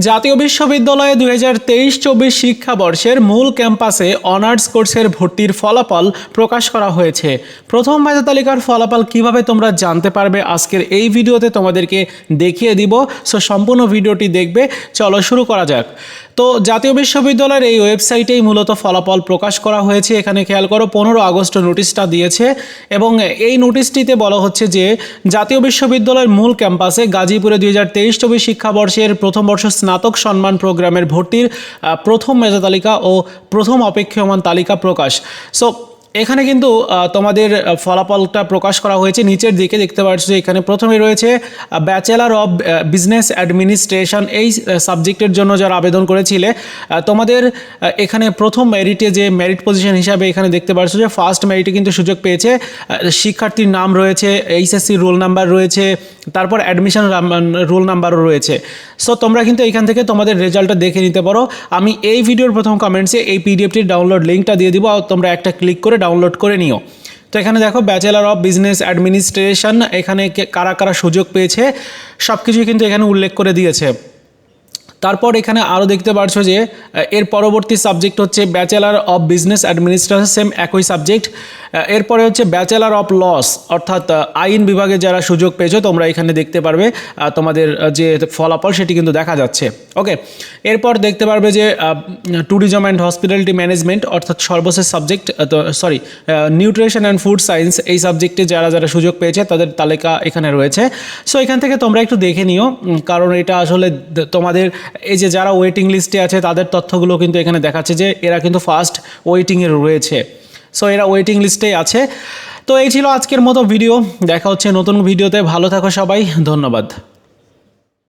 জাতীয় বিশ্ববিদ্যালয়ে দুই হাজার তেইশ চব্বিশ শিক্ষাবর্ষের মূল ক্যাম্পাসে অনার্স কোর্সের ভর্তির ফলাফল প্রকাশ করা হয়েছে। প্রথম মেধা তালিকার ফলাফল কীভাবে তোমরা জানতে পারবে আজকের এই ভিডিওতে তোমাদেরকে দেখিয়ে দিব। সো, সম্পূর্ণ ভিডিওটি দেখবে। চলো শুরু করা যাক। তো, জাতীয় বিশ্ববিদ্যালয়ের এই ওয়েবসাইটেই মূলত ফলাফল প্রকাশ করা হয়েছে। এখানে খেয়াল করো, পনেরো আগস্ট নোটিশটা দিয়েছে এবং এই নোটিশটিতে বলা হচ্ছে যে, জাতীয় বিশ্ববিদ্যালয়ের মূল ক্যাম্পাসে গাজীপুরে দুই হাজার তেইশ চব্বিশ শিক্ষাবর্ষের প্রথম বর্ষ স্নাতক সম্মান প্রোগ্রামের ভর্তির প্রথম মেধা তালিকা ও প্রথম অপেক্ষমান তালিকা প্রকাশ। সো এখানে কিন্তু তোমাদের ফলাফলটা প্রকাশ করা হয়েছে নিচের দিকে দেখতে পাচ্ছ এখানে প্রথমে রয়েছে ব্যাচেলার অফ বিজনেস অ্যাডমিনিস্ট্রেশন এই সাবজেক্টের জন্য যারা আবেদন করেছিলে তোমাদের এখানে প্রথম মেরিটে যে মেরিট পজিশন হিসাবে এখানে দেখতে পাচ্ছ যে ফার্স্ট মেরিটে কিন্তু সুযোগ পেয়েছে শিক্ষার্থীর নাম রয়েছে এইচএসসি রোল নাম্বার রয়েছে তারপর অ্যাডমিশন রোল নাম্বারও রয়েছে। সো তোমরা কিন্তু এখান থেকে তোমাদের রেজাল্টটা দেখে নিতে পারো। আমি এই ভিডিওর প্রথম কমেন্টসে এই পিডিএফটির ডাউনলোড লিঙ্কটা দিয়ে দিব আর তোমরা একটা ক্লিক করে ডাউনলোড করে নিও। তো এখানে দেখো ব্যাচেলার অফ বিজনেস অ্যাডমিনিস্ট্রেশন এখানে কারা কারা সুযোগ পেয়েছে সব কিছুই কিন্তু এখানে উল্লেখ করে দিয়েছে। তারপর এখানে আরও দেখতে পারছ যে, এর পরবর্তী সাবজেক্ট হচ্ছে bachelor of business administration same একই সাবজেক্ট এরপরে হচ্ছে ব্যাচেলার অফ লস অর্থাৎ আইন বিভাগে যারা সুযোগ পেয়েছ, তোমরা এখানে দেখতে পারবে তোমাদের যে ফলাফল সেটি কিন্তু দেখা যাচ্ছে। ওকে এরপর দেখতে পারবে যে ট্যুরিজম অ্যান্ড হসপিটালিটি ম্যানেজমেন্ট অর্থাৎ সর্বশেষ subject sorry nutrition and food science এই সাবজেক্টে যারা যারা সুযোগ পেয়েছে, তাদের তালিকা এখানে রয়েছে। সো এখান থেকে তোমরা একটু দেখে নিও কারণ এটা আসলে তোমাদের, এই যে যারা ওয়েটিং লিস্টে আছে, তাদের তথ্যগুলো কিন্তু এখানে দেখাচ্ছে যে, এরা কিন্তু ফার্স্ট ওয়েটিংয়ে রয়েছে। সো এরা ওয়েটিং লিস্টেই আছে। তো এই ছিল আজকের মতো ভিডিও দেখা হচ্ছে নতুন ভিডিওতে ভালো থাকো সবাই। ধন্যবাদ।